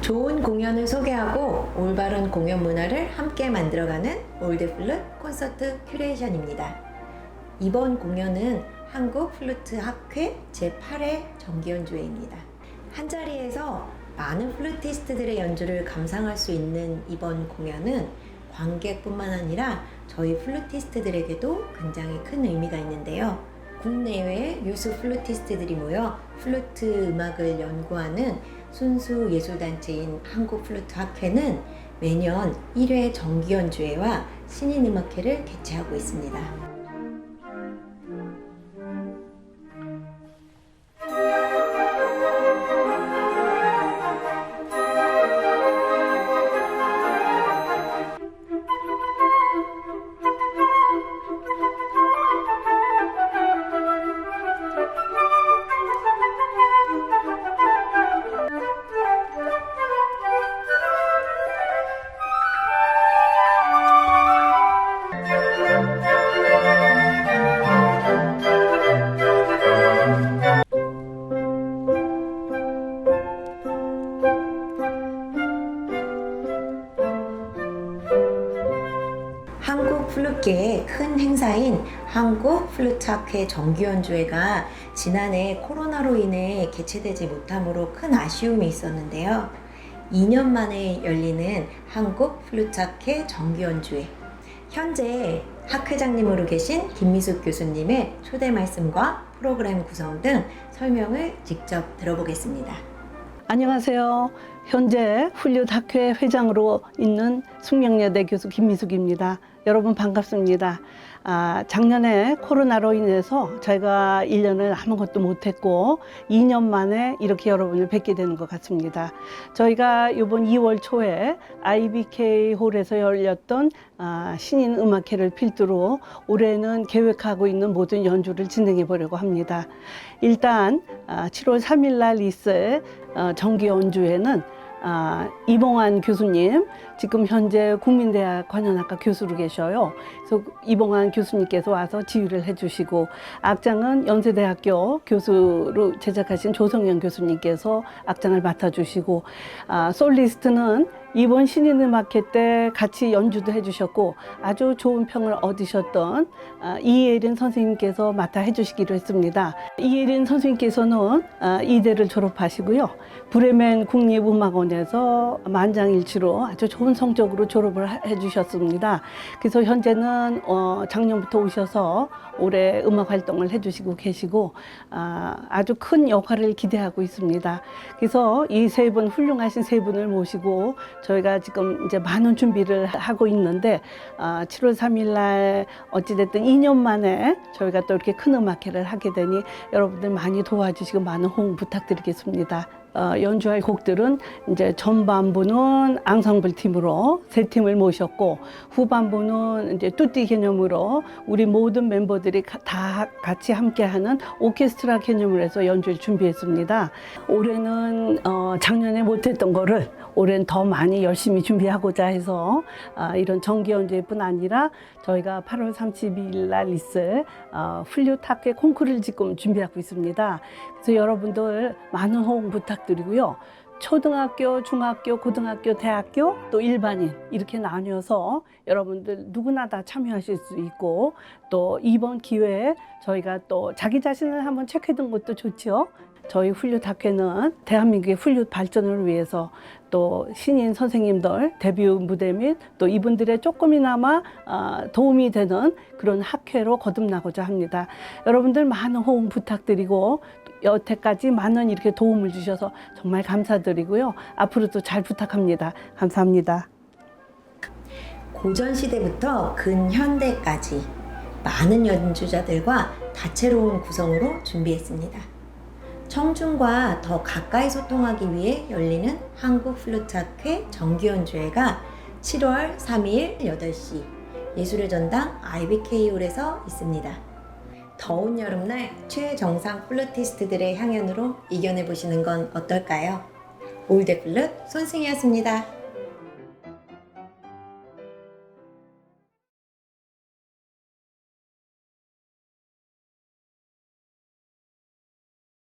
좋은 공연을 소개하고 올바른 공연 문화를 함께 만들어가는 올드 플룻 콘서트 큐레이션입니다. 이번 공연은 한국 플루트 학회 제8회 정기연주회입니다. 한 자리에서 많은 플루티스트들의 연주를 감상할 수 있는 이번 공연은 관객뿐만 아니라 저희 플루티스트들에게도 굉장히 큰 의미가 있는데요. 국내외 유수 플루티스트들이 모여 플루트 음악을 연구하는 순수 예술단체인 한국 플루트 학회는 매년 1회 정기연주회와 신인음악회를 개최하고 있습니다. 플룻계의 큰 행사인 한국 플루트학회 정기연주회가 지난해 코로나로 인해 개최되지 못함으로 큰 아쉬움이 있었는데요. 2년 만에 열리는 한국 플루트학회 정기연주회. 현재 학회장님으로 계신 김미숙 교수님의 초대 말씀과 프로그램 구성 등 설명을 직접 들어보겠습니다. 안녕하세요. 현재 훌륭 학회 회장으로 있는 숙명여대 교수 김미숙입니다. 여러분 반갑습니다. 아, 작년에 코로나로 인해서 저희가 1년을 아무것도 못했고 2년 만에 이렇게 여러분을 뵙게 되는 것 같습니다. 저희가 이번 2월 초에 IBK 홀에서 열렸던 아, 신인 음악회를 필두로 올해는 계획하고 있는 모든 연주를 진행해 보려고 합니다. 일단 아, 7월 3일 날 있을 어, 정기 연주회는 아, 이봉환 교수님 지금 현재 국민대학 관현악과 교수로 계셔요. 그래서 이봉환 교수님께서 와서 지휘를 해주시고 악장은 연세대학교 교수로 제작하신 조성현 교수님께서 악장을 맡아주시고 아, 솔리스트는 이번 신인음악회 때 같이 연주도 해주셨고 아주 좋은 평을 얻으셨던 아, 이예린 선생님께서 맡아 해주시기로 했습니다. 이예린 선생님께서는 아, 이대를 졸업하시고요. 브레멘 국립음악원에서 만장일치로 아주 좋은 성적으로 졸업을 하- 해주셨습니다. 그래서 현재는 어, 작년부터 오셔서 올해 음악 활동을 해주시고 계시고 아, 아주 큰 역할을 기대하고 있습니다. 그래서 이 세 분 훌륭하신 세 분을 모시고 저희가 지금 이제 많은 준비를 하고 있는데 아, 7월 3일 날 어찌됐든 2년 만에 저희가 또 이렇게 큰 음악회를 하게 되니 여러분들 많이 도와주시고 많은 호응 부탁드리겠습니다. 어, 연주할 곡들은 이제 전반부는 앙상블 팀으로 세 팀을 모셨고 후반부는 이제 뚜띠 개념으로 우리 모든 멤버들이 가- 다 같이 함께하는 오케스트라 개념으로 해서 연주를 준비했습니다. 올해는 어, 작년에 못했던 거를 올해는 더 많이 열심히 준비하고자 해서 아, 이런 정기 연주회뿐 아니라 저희가 8월 30일 날 있을 어, 훌륭 학회 콩쿠르를 지금 준비하고 있습니다. 그래서 여러분들 많은 호응 부탁 드리고요. 초등학교, 중학교, 고등학교, 대학교 또 일반인 이렇게 나뉘어서 여러분들 누구나 다 참여하실 수 있고 또 이번 기회에 저희가 또 자기 자신을 한번 체크해 둔 것도 좋죠. 저희 훌륭 학회는 대한민국의 훌륭 발전을 위해서 또 신인 선생님들 데뷔 무대 및 또 이분들의 조금이나마 아, 도움이 되는 그런 학회로 거듭나고자 합니다. 여러분들 많은 호응 부탁드리고 여태까지 많은 이렇게 도움을 주셔서 정말 감사드리고요. 앞으로도 잘 부탁합니다. 감사합니다. 고전 시대부터 근현대까지 많은 연주자들과 다채로운 구성으로 준비했습니다. 청중과 더 가까이 소통하기 위해 열리는 한국 플루트학회 정기연주회가 7월 3일 8시 예술의 전당 IBK홀에서 있습니다. 더운 여름날 최정상 플루티스트들의 향연으로 이겨내 보시는 건 어떨까요? 올드 플룻 손승이었습니다.